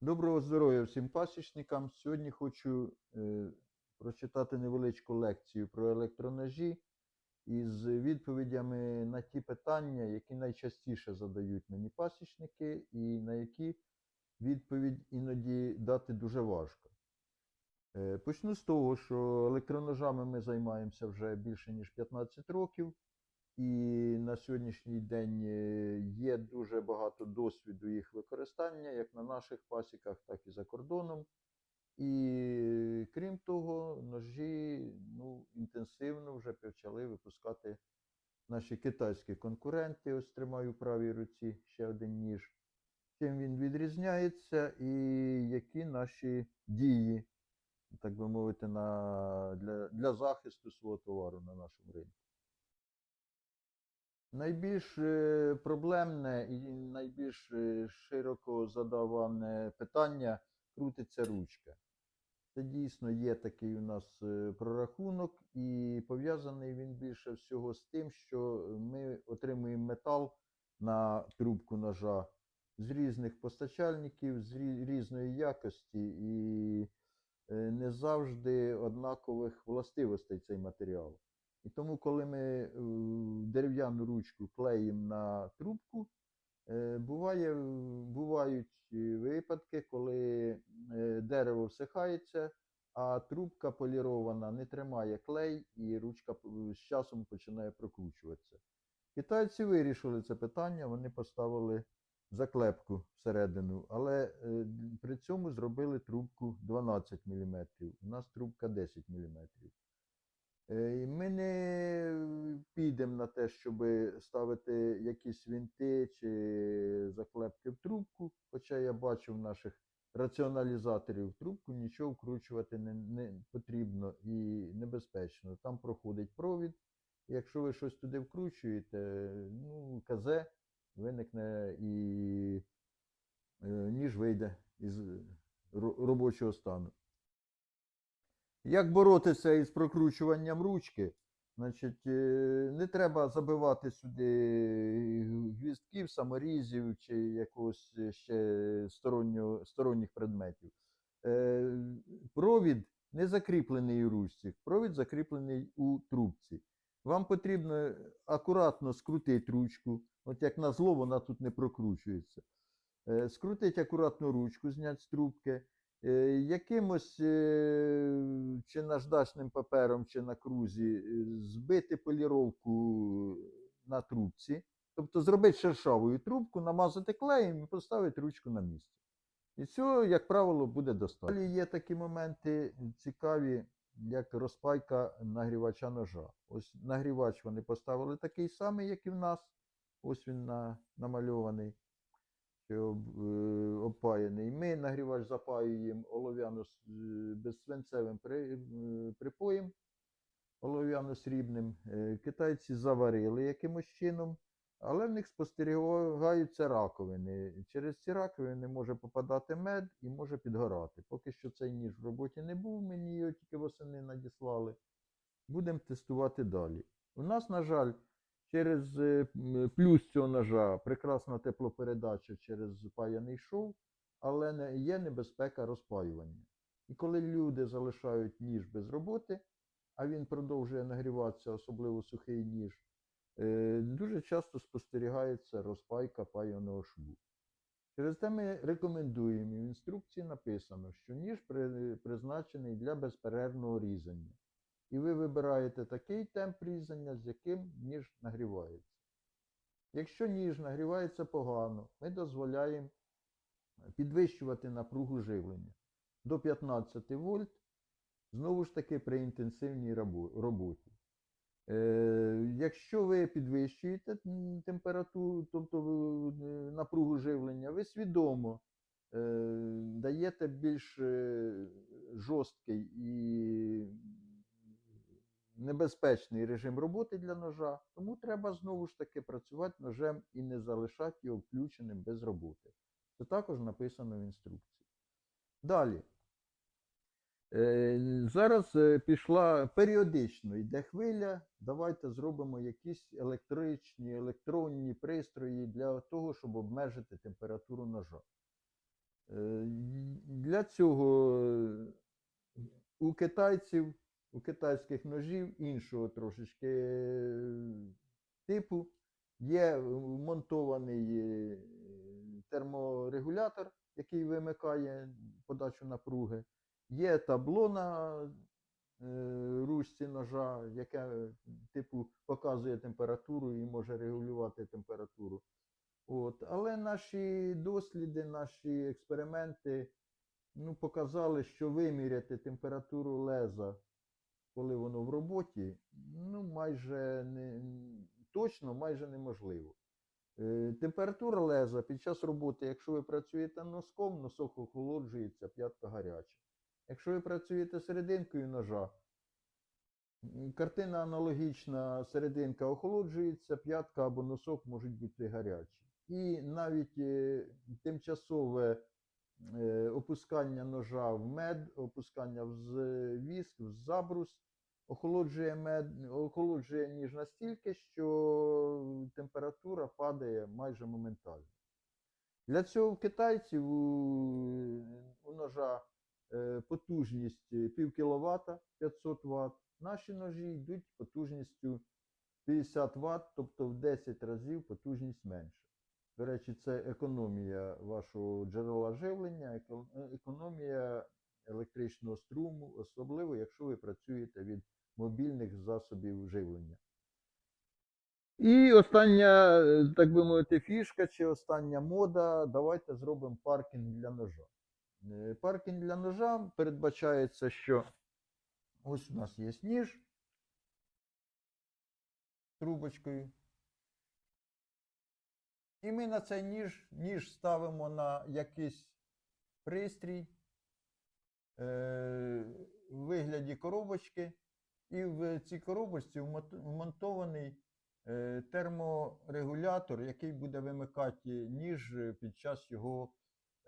Доброго здоров'я всім пасічникам. Сьогодні хочу е, прочитати невеличку лекцію про електроножі із відповідями на ті питання, які найчастіше задають мені пасічники, і на які відповідь іноді дати дуже важко. Е, почну з того, що електроножами ми займаємося вже більше ніж 15 років. І на сьогоднішній день е, є дуже багато досвіду їх використання, як на наших пасіках, так і за кордоном. І крім того, ножі ну, інтенсивно вже почали випускати наші китайські конкуренти. Ось тримаю в правій руці ще один ніж. Чим він відрізняється, і які наші дії, так би мовити, на, для, для захисту свого товару на нашому ринку. Найбільш е, проблемне і найбільш е, широко задаване питання крутиться ручка. Це дійсно є такий у нас е, прорахунок, і пов'язаний він більше всього з тим, що ми отримуємо метал на трубку ножа з різних постачальників, з різної якості, і не завжди однакових властивостей цей матеріал. І тому, коли ми е, дерев'яну ручку клеїмо на трубку, е, буває, бувають е, випадки, коли дерево всихається, а трубка полірована не тримає клей, і ручка з часом починає прокручуватися. Китайці вирішили це питання, вони поставили заклепку всередину, але при цьому зробили трубку 12 мм. У нас трубка 10 мм. Е, Ми не підемо на те, щоб ставити якісь вінти чи заклепки в трубку, хоча я бачу в наших раціоналізаторів в трубку нічого вкручувати не, не потрібно і небезпечно. Там проходить провід. Якщо ви щось туди вкручуєте, ну, КЗ виникне і е, ніж вийде із робочого стану. Як боротися із прокручуванням ручки? Значить, е, не треба забивати сюди гвіздків, саморізів чи якогось ще сторонніх предметів. Е, Провід не закріплений у ручці, провід закріплений у трубці. Вам потрібно акуратно скрутити ручку, от як на зло, вона тут не прокручується. Е, Скрутити акуратно ручку, зняти з трубки. Е, якимось е, чи наждачним папером, чи на крузі е, збити поліровку на трубці, тобто зробити шершавою трубку, намазати клеєм і поставити ручку на місце. І цього, як правило, буде достатньо. Далі є такі моменти цікаві, як розпайка нагрівача ножа. Ось нагрівач вони поставили такий самий, як і в нас. Ось він на, намальований опаяний. Ми нагрівач запаюємо олов'яно е, безсвинцевим е, припоєм олов'яно-срібним. Е, Китайці заварили якимось чином, але в них спостерігаються раковини. Через ці раковини може попадати мед і може підгорати. Поки що цей ніж в роботі не був, мені його тільки восени надіслали. Будемо тестувати далі. У нас, на жаль, через е, плюс цього ножа прекрасна теплопередача через паяний шов, але є небезпека розпаювання. І коли люди залишають ніж без роботи, а він продовжує нагріватися, особливо сухий ніж, е, дуже часто спостерігається розпайка паяного шву. Через те ми рекомендуємо, в інструкції написано, що ніж призначений для безперервного різання. І ви вибираєте такий темп різання, з яким ніж нагрівається. Якщо ніж нагрівається погано, ми дозволяємо підвищувати напругу живлення до 15 вольт, знову ж таки при інтенсивній роботі. Е, якщо ви підвищуєте температуру, тобто е, напругу живлення, ви свідомо е, даєте більш е, жорсткий і небезпечний режим роботи для ножа, тому треба знову ж таки працювати ножем і не залишати його включеним без роботи. Це також написано в інструкції. Далі. Е, Зараз е, пішла періодично йде хвиля. Давайте зробимо якісь електричні, електронні пристрої для того, щоб обмежити температуру ножа. Е, Для цього у китайців, у китайських ножів іншого трошечки е, типу є вмонтований е, терморегулятор, який вимикає подачу напруги. Є табло на е, ручці ножа, яке е, типу показує температуру і може регулювати температуру. От. Але наші досліди, наші експерименти ну, показали, що виміряти температуру леза, коли воно в роботі, ну, майже не, точно майже неможливо. Е, Температура леза під час роботи, якщо ви працюєте носком, носок охолоджується, п'ятка гаряча. Якщо ви працюєте серединкою ножа, картина аналогічна, серединка охолоджується, п'ятка або носок можуть бути гарячі. І навіть е, тимчасове е, опускання ножа в мед, опускання в віск, в забрус, охолоджує мед, охолоджує ніж настільки, що температура падає майже моментально. Для цього в китайців у, у ножа е, потужність пів кіловата 500 Вт. Наші ножі йдуть потужністю 50 Вт, тобто в 10 разів потужність менша. До речі, це економія вашого джерела живлення, е, економія електричного струму, особливо якщо ви працюєте від мобільних засобів живлення. І остання, е, так би мовити, фішка чи остання мода. Давайте зробимо паркінг для ножа. Е, Паркінг для ножа передбачається, що ось у нас є ніж трубочкою. І ми на цей ніж, ніж ставимо на якийсь пристрій в вигляді коробочки, і в цій коробочці вмонтований е, терморегулятор, який буде вимикати ніж е, під час його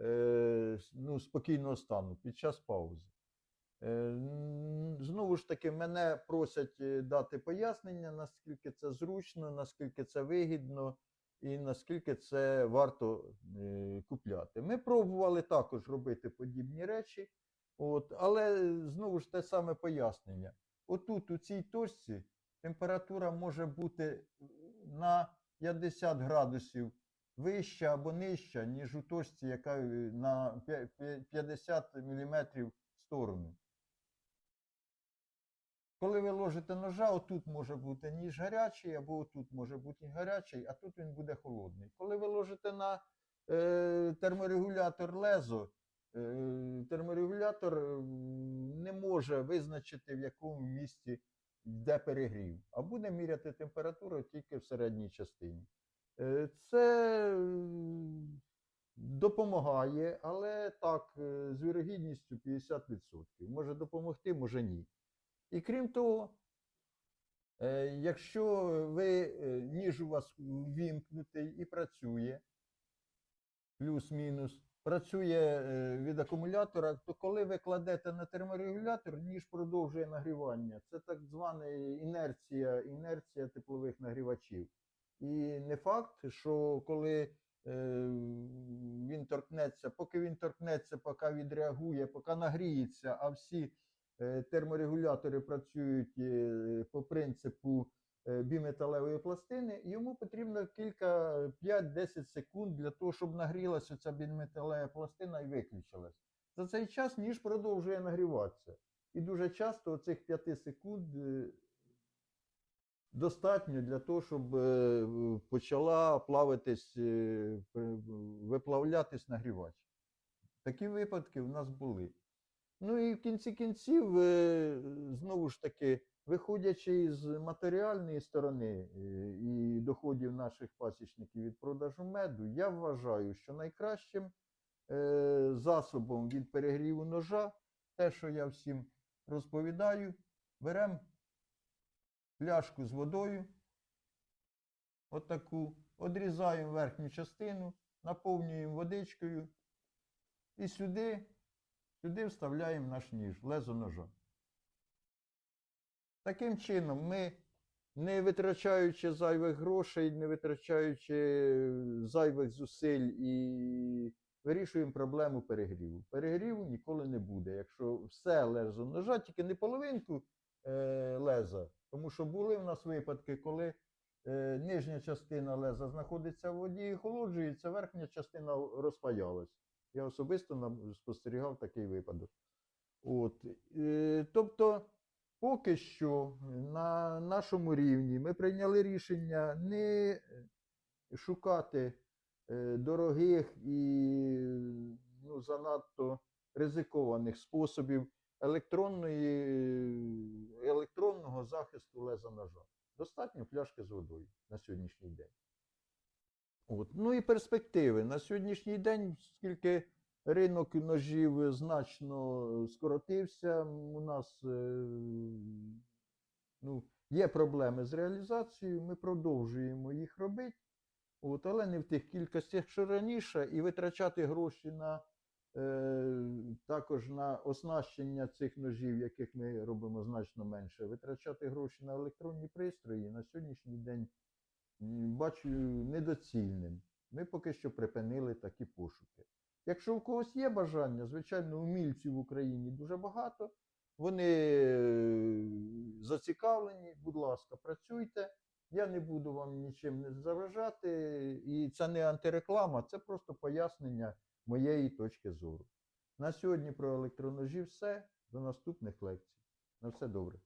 е, ну, спокійного стану, під час паузи. Е, Знову ж таки, мене просять е, дати пояснення, наскільки це зручно, наскільки це вигідно і наскільки це варто е, купляти. Ми пробували також робити подібні речі, от, але знову ж те саме пояснення. Отут, у цій точці, температура може бути на 50 градусів вища або нижча, ніж у точці, яка е, на п'я- п'я- 50 мм в сторону. Коли ви ложите ножа, отут може бути ніж гарячий, або отут може бути гарячий, а тут він буде холодний. Коли ви ложите на е, терморегулятор лезо, терморегулятор не може визначити, в якому місці йде перегрів, а буде міряти температуру тільки в середній частині. Е, Це допомагає, але так, е, з вірогідністю 50%. Може допомогти, може ні. І крім того, е, якщо ви е, ніж у вас ввімкнутий і працює, плюс-мінус, працює е, від акумулятора, то коли ви кладете на терморегулятор, ніж продовжує нагрівання. Це так звана інерція, інерція теплових нагрівачів. І не факт, що коли е, він торкнеться, поки він торкнеться, поки відреагує, поки нагріється, а всі е, терморегулятори працюють по принципу біметалевої пластини, йому потрібно кілька 5-10 секунд для того, щоб нагрілася ця біметалева пластина і виключилась. За цей час ніж продовжує нагріватися. І дуже часто цих 5 секунд е, достатньо для того, щоб е, почала плавитись, е, виплавлятись нагрівач. Такі випадки в нас були. Ну і в кінці кінців, е, знову ж таки, виходячи з матеріальної сторони е, і доходів наших пасічників від продажу меду, я вважаю, що найкращим е, засобом від перегріву ножа, те, що я всім розповідаю, беремо пляшку з водою, отаку, одрізаємо верхню частину, наповнюємо водичкою і сюди, сюди вставляємо наш ніж, лезо ножа. Таким чином, ми, не витрачаючи зайвих грошей, не витрачаючи зайвих зусиль і вирішуємо проблему перегріву. Перегріву ніколи не буде. Якщо все лезо ножа, тільки не половинку е, леза, тому що були в нас випадки, коли е, нижня частина леза знаходиться в воді і охолоджується, верхня частина розпаялась. Я особисто спостерігав такий випадок. От, е, тобто, поки що на нашому рівні ми прийняли рішення не шукати е, дорогих і ну, занадто ризикованих способів електронної, електронного захисту леза ножа. Достатньо пляшки з водою на сьогоднішній день. От. Ну і перспективи. На сьогоднішній день, оскільки ринок ножів значно скоротився, у нас е, ну, є проблеми з реалізацією, ми продовжуємо їх робити, от, але не в тих кількостях, що раніше, і витрачати гроші на е, також на оснащення цих ножів, яких ми робимо значно менше, витрачати гроші на електронні пристрої на сьогоднішній день бачу недоцільним. Ми поки що припинили такі пошуки. Якщо у когось є бажання, звичайно, умільців в Україні дуже багато. Вони е, зацікавлені, будь ласка, працюйте. Я не буду вам нічим не заважати. І це не антиреклама, це просто пояснення моєї точки зору. На сьогодні про електроножі все. До наступних лекцій. На все добре.